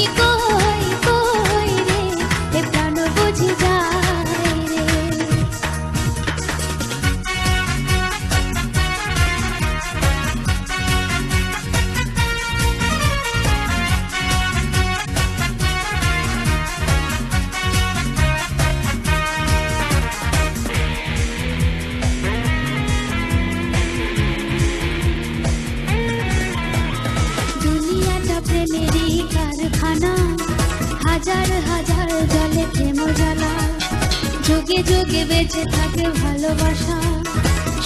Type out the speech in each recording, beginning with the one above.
তুমি কই? হাজার হাজার জলে প্রেম জ্বালা। যুগে যুগে বেঁচে থাকে ভালোবাসা।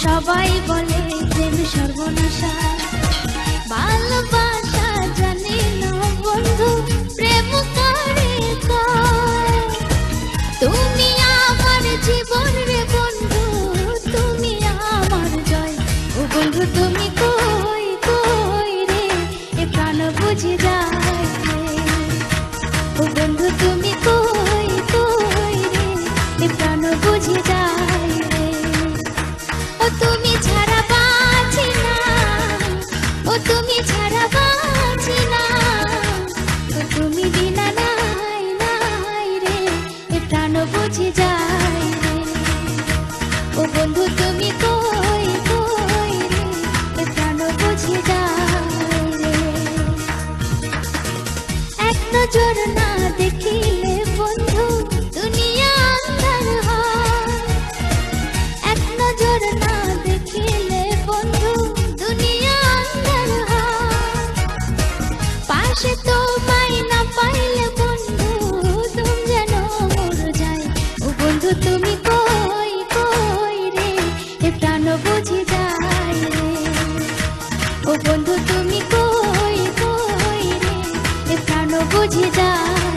সবাই বলে প্রেম সর্বনাশা। ভালোবাসা জানে না বন্ধু, প্রেম করে তুমি আমার জীবন রে বন্ধু, তুমি আমার জয়। ও বন্ধু, তুমি কই কই রে? এ প্রাণ বুঝে যায় ও বন্ধু তুমি তো তুমি কই কই রে? প্রাণ বুঝে যায়